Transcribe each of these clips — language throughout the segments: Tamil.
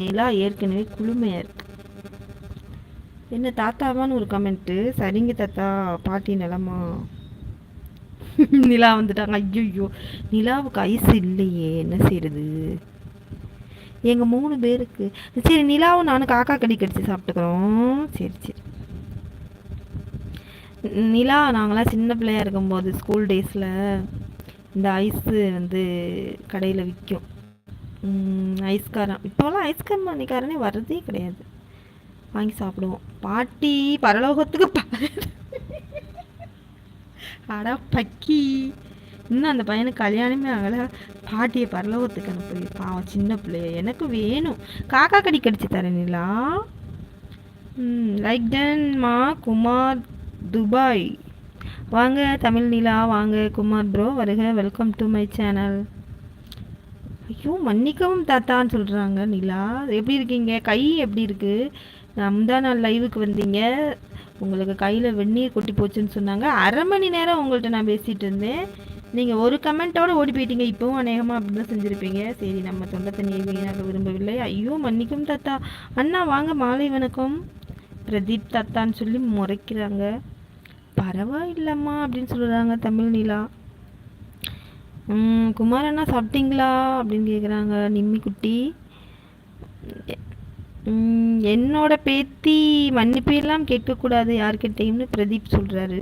நிலா ஏற்கனவே குளுமையாக இருக்கு. என்ன தாத்தாவான்னு ஒரு கமெண்ட்டு சரிங்க தாத்தா பாட்டி நிலமா? நிலா வந்துட்டாங்க. ஐயோ நிலாவுக்கு ஐஸ் இல்லையே என்ன செய்யறது எங்கள் மூணு பேருக்கு. சரி நிலாவும் நானும் காக்கா கடி கடிச்சு சாப்பிட்டுக்கிறோம். சரி சரி. நிலா நாங்களாம் சின்ன பிள்ளையா இருக்கும்போது ஸ்கூல் டேஸில் இந்த ஐஸு வந்து கடையில் விற்கும் ஐஸ்காரம் இப்போலாம் ஐஸ்கிரீம் பண்ணிக்காரனே வர்றதே கிடையாது. வாங்கி சாப்பிடுவோம். பாட்டி பரலோகத்துக்கு அடா பக்கி. இன்னும் அந்த பையனுக்கு கல்யாணமே ஆகலை. பாட்டியை பரலோகத்துக்கு அனுப்பி பாவம் சின்ன பிள்ளைய. எனக்கு வேணும். காக்கா கடி கடிச்சு தரேனிலா ம் லைக் டன் மா குமார் துபாய். வாங்க தமிழ் நிலா வாங்க குமார் ப்ரோ வருக. வெல்கம் டு மை சேனல் ஐயோ மன்னிக்கவும் தாத்தான்னு சொல்கிறாங்க நிலா. எப்படி இருக்கீங்க? கை எப்படி இருக்குது முந்தா நாள் லைவுக்கு வந்தீங்க. உங்களுக்கு கையில் வெந்நீர் கொட்டி போச்சுன்னு சொன்னாங்க. அரை மணி நேரம் உங்கள்கிட்ட நான் பேசிகிட்டு இருந்தேன். நீங்கள் ஒரு கமெண்ட்டோடு ஓடி போயிட்டீங்க. இப்போவும் அநேகமாக அப்படி தான் செஞ்சுருப்பீங்க. சரி நம்ம தொண்டை தண்ணியை வீணாக விரும்பவில்லை. ஐயோ மன்னிக்கும் தாத்தா. அண்ணா வாங்க மாலை வணக்கம். பிரதீப் தாத்தான்னு சொல்லி முறைக்கிறாங்க. பரவாயில்லம்மா அப்படின்னு சொல்கிறாங்க தமிழ் நிலா. குமாரண்ணா குமார் அண்ணா சாப்பிட்டீங்களா அப்படின்னு கேட்குறாங்க நிம்மி குட்டி. என்னோட பேத்தி மன்னிப்பையெல்லாம் கேட்கக்கூடாது யார்கிட்டையும்னு பிரதீப் சொல்கிறாரு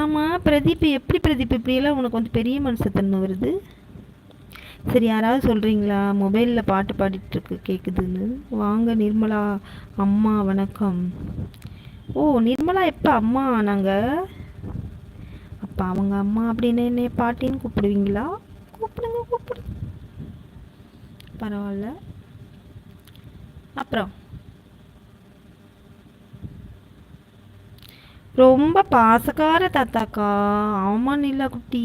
ஆமாம் பிரதீப் எப்படி பிரதீப்? இப்படியெல்லாம் உனக்கு வந்து பெரிய மனசத்தன்மை வருது? சரி யாராவது சொல்கிறீங்களா மொபைலில் பாட்டு பாடிட்டுருக்கு கேட்குதுன்னு வாங்க நிர்மலா அம்மா வணக்கம். ஓ நிர்மலா எப்போ அம்மா நாங்கள் இப்போ அவங்க அம்மா அப்படின்னு என்னை பாட்டின்னு கூப்பிடுவீங்களா? கூப்பிடுங்க கூப்பிடுங்க பரவாயில்ல. அப்புறம்? ரொம்ப பாசக்கார தாத்தாக்கா. ஆமாம் நிலா குட்டி.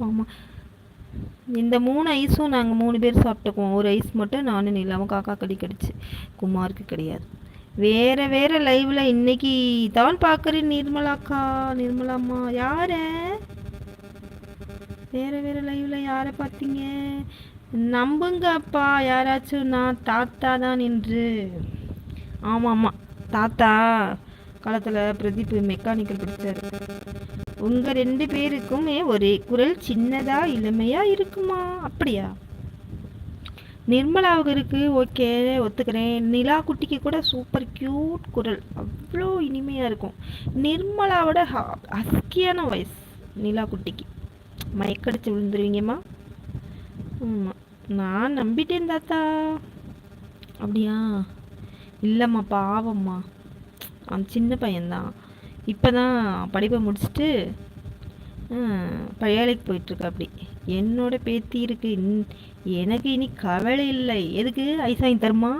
ஆமாம் இந்த மூணு ஐஸும் நாங்கள் மூணு பேர் சாப்பிட்டுக்குவோம். ஒரு ஐஸ் மட்டும் நானும் நிலாவும் காக்கா கடி கடிச்சு. குமாருக்கு கிடையாது. வேற வேற லைவ்ல இன்னைக்கு தான் பார்க்குறேன் நிர்மலாக்கா. நிர்மலாம்மா யார? வேற வேற லைவ்ல யாரை பார்த்தீங்க? நம்புங்க அப்பா யாராச்சும் நான் தாத்தா தான் நின்று ஆமாம் ஆமாம் தாத்தா. காலத்தில் பிரதீப் மெக்கானிக்கல் படித்தார் உங்கள் ரெண்டு பேருக்குமே ஒரே குரல் சின்னதா இளமையா இருக்குமா? அப்படியா? நிர்மலாவுக்கு இருக்கு ஓகே ஒத்துக்கிறேன். நிலா குட்டிக்கு கூட சூப்பர் க்யூட் குரல். அவ்வளோ இனிமையாக இருக்கும். நிர்மலாவோட ஹஸ்கியான வாய்ஸ் நிலா குட்டிக்கு. மயக்கடிச்சு விழுந்துருவீங்கம்மா. ஆமாம் நான் நம்பிட்டேன் தாத்தா. அப்படியா? இல்லைம்மா பாவம்மா. அவன் சின்ன பையன்தான். இப்போ தான் படிப்பை முடிச்சுட்டு வேலைக்கு போயிட்டுருக்கா அப்படி. என்னோட பேத்தி இருக்கு. இன்- எனக்கு இனி கவலை இல்லை. எதுக்கு? ஐஸ் வாங்கி தருமா?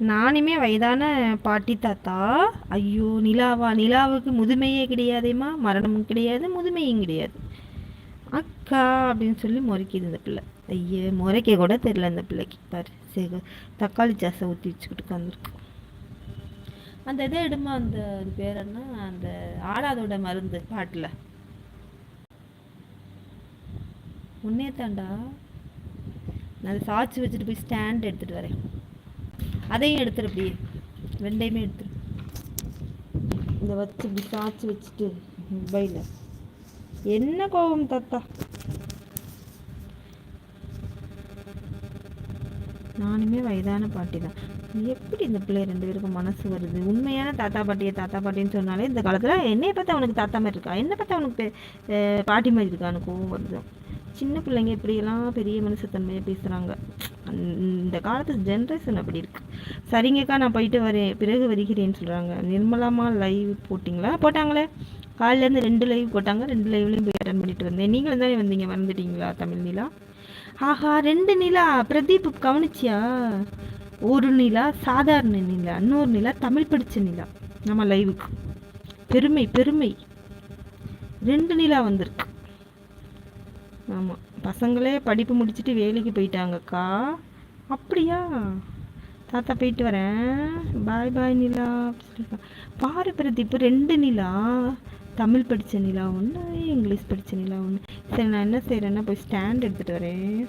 நானுமே வயதான பாட்டி தாத்தா. ஐயோ நிலாவா நிலாவுக்கு முதுமையே கிடையாதேம்மா. மரணமும் கிடையாது முதுமையும் கிடையாது. அக்கா அப்படின்னு சொல்லி முறைக்குது இந்த பிள்ளை. ஐயோ முறைக்க கூட தெரியல இந்த பிள்ளைக்கு. பாரு சரி தக்காளி சாசை ஊற்றி வச்சுக்கிட்டு உட்காந்துருக்கு. அந்த இதை எடுமா அந்த அது பேர் என்ன? அந்த ஆடாதோட மருந்து பாட்டில். உன்னே தாண்டா. நான் அதை சாய்ச்சி வச்சுட்டு போய் ஸ்டாண்ட் எடுத்துகிட்டு வரேன். அதையும் எடுத்துரு அப்படியே. ரெண்டையுமே எடுத்துரு. இந்த வச்சு இப்படி சாய்ச்சி வச்சுட்டு மொபைலில் என்ன கோபம் தாத்தா? நானுமே வயதான பாட்டி தான். எப்படி இந்த பிள்ளை ரெண்டு பேருக்கும் மனசு வருது? உண்மையான தாத்தா பாட்டியை தாத்தா பாட்டின்னு சொன்னாலே இந்த காலத்தில் என்னைய பார்த்தா அவனுக்கு தாத்தா மாதிரி இருக்கா? என்ன பார்த்தா அவனுக்கு அஹ் பாட்டி மாதிரி இருக்கான்னு கோவம் வருது. சின்ன பிள்ளைங்க இப்படியெல்லாம் பெரிய மனுஷத்தன்மையை பேசுகிறாங்க இந்த காலத்து ஜென்ரேஷன் அப்படி இருக்கு. சரிங்கக்கா நான் போயிட்டு வரேன். பிறகு வருகிறேன்னு சொல்கிறாங்க நிர்மலாமா லைவ் போட்டிங்களா? போட்டாங்களே. காலையிலேருந்து ரெண்டு லைவ் போட்டாங்க. ரெண்டு லைவ்லையும் போய் அட்டன் பண்ணிட்டு வந்தேன். நீங்களும் தானே வந்தீங்க. மறந்துட்டீங்களா? தமிழ் நிலா? ஆஹா ரெண்டு நிலா? பிரதீப் கவனிச்சியா? ஒரு நிலா சாதாரண நிலா இன்னொரு நிலா தமிழ் படிச்ச நிலா நம்ம லைவுக்கு பெருமை பெருமை. ரெண்டு நிலா வந்திருக்கு. ஆமாம் பசங்களே படிப்பு முடிச்சுட்டு வேலைக்கு போயிட்டாங்கக்கா. அப்படியா? தாத்தா போயிட்டு வரேன். பாய் பாய் நிலா. அப்படி பாரு பிரதீப் ரெண்டு நிலா. தமிழ் படித்த நிலா ஒன்று இங்கிலீஷ் படித்த நிலா ஒன்று சரி நான் என்ன செய்கிறேன்னா போய் ஸ்டாண்ட் எடுத்துகிட்டு வரேன்.